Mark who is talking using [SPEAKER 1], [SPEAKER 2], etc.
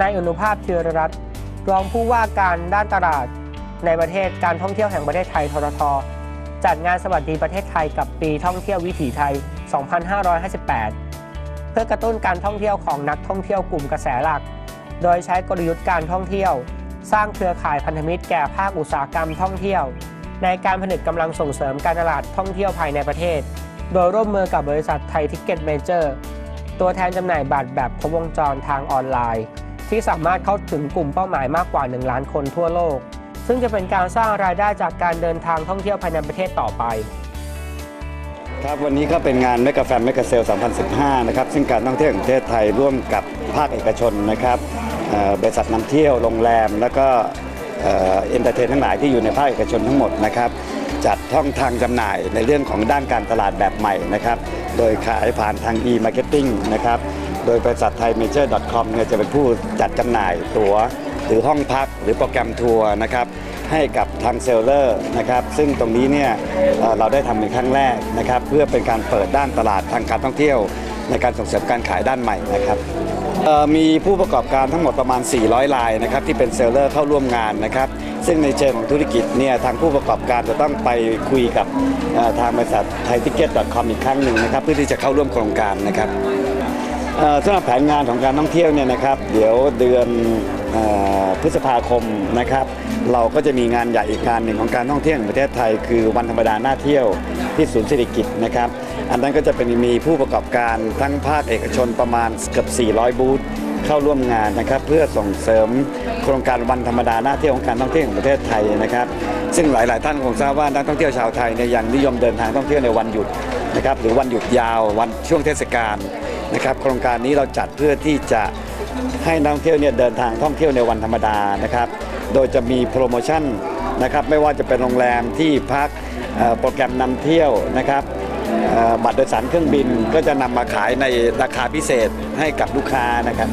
[SPEAKER 1] นายอนุภาพเชื้อรัตน์รองผู้ว่าการด้านตลาด ในประเทศการท่องเที่ยวแห่งประเทศไทยทรทจัดงานสวัสดีประเทศไทยกับปีท่องเที่ยววิถีไทย 2558 เพื่อกระตุ้นการท่องเที่ยวของนักท่องเที่ยวกลุ่มกระแสหลัก โดยใช้กลยุทธ์การท่องเที่ยว สร้างเครือข่ายพันธมิตรแก่ภาคอุตสาหกรรมท่องเที่ยว ในการผนึกกำลังส่งเสริมการตลาดท่องเที่ยวภายในประเทศ โดยร่วมมือกับบริษัทไทยทิกเก็ตเมเจอร์ ตัวแทนจำหน่ายบัตรแบบครบวงจรทางออนไลน์ ที่สามารถเข้าถึงกลุ่มเป้าหมายมากกว่า 1 ล้านคนทั่วโลก ซึ่งจะเป็นการสร้างรายได้จากการเดินทางท่องเที่ยวภายในประเทศต่อไป
[SPEAKER 2] ครับวันนี้ก็เป็นงาน m e g a f a n m e g a s a l e 2015 นะครับ ซึ่งการท่องเที่ยวแห่งประเทศไทยร่วมกับภาคเอกชนนะครับบริษัทนำเที่ยวโรงแรม แล้วก็เอ็นเตอร์เทนทั้งหลายที่อยู่ในภาคเอกชนทั้งหมดนะครับ จัดท่องทางจำหน่ายในเรื่องของด้านการตลาดแบบใหม่นะครับ โดยขายผ่านทาง e-marketing นะครับ โดยบริษัทไทย Major com เนี่ยจะเป็นผู้จัดจำหน่ายตั๋ว หรือห้องพักหรือโปรแกรมทัวร์นะครับให้กับทางเซลเลอร์นะครับซึ่งตรงนี้เนี่ยเอ่อเราได้ทำเป็นครั้งแรกนะครับเพื่อเป็นการเปิดด้านตลาดทางการท่องเที่ยว ในการส่งเสริมการขายด้านใหม่นะครับเอ่อมีผู้ประกอบการทั้งหมดประมาณ 400รายนะครับที่เป็นเซลเลอร์เข้าร่วมงานนะครับซึ่งในเชิงของธุรกิจเนี่ยทางผู้ประกอบการจะต้องไปคุยกับเอ่อทางบริษัทไทยทิเก็ต .com อีกครั้งหนึ่งนะครับเพื่อที่จะเข้าร่วมโครงการนะครับ สำหรับแผนงานของการท่องเที่ยวเนี่ยนะครับ เดี๋ยวเดือนอพฤษภาคมนะครับ เราก็จะมีงานใหญ่อีกงานหนึ่งของการท่องเที่ยวแห่งประเทศไทย คือวันธรรมดาหน้าเที่ยวที่ศูนย์เศรษฐกิจนะครับ อันนั้นก็จะเป็นมีผู้ประกอบการทั้งภาคเอกชนประมาณเกือบ 400 บูธเข้าร่วมงานนะครับ เพื่อส่งเสริมโครงการวันธรรมดาหน้าเที่ยวของการท่องเที่ยวแห่งประเทศไทยนะครับ ซึ่งหลาย ๆ ท่านคงทราบว่านักท่องเที่ยวชาวไทยเนี่ยยังนิยมเดินทางท่องเที่ยวในวันหยุดนะครับหรือวันหยุดยาววันช่วงเทศกาล นะครับโครงการนี้เราจัดเพื่อที่จะให้นักท่องเที่ยวเนี่ยเดินทางท่องเที่ยวในวันธรรมดานะครับ โดยจะมีโปรโมชั่นนะครับไม่ว่าจะเป็นโรงแรมที่พักโปรแกรมนำเที่ยวนะครับบัตรโดยสารเครื่องบินก็จะนำมาขายในราคาพิเศษให้กับลูกค้านะครับ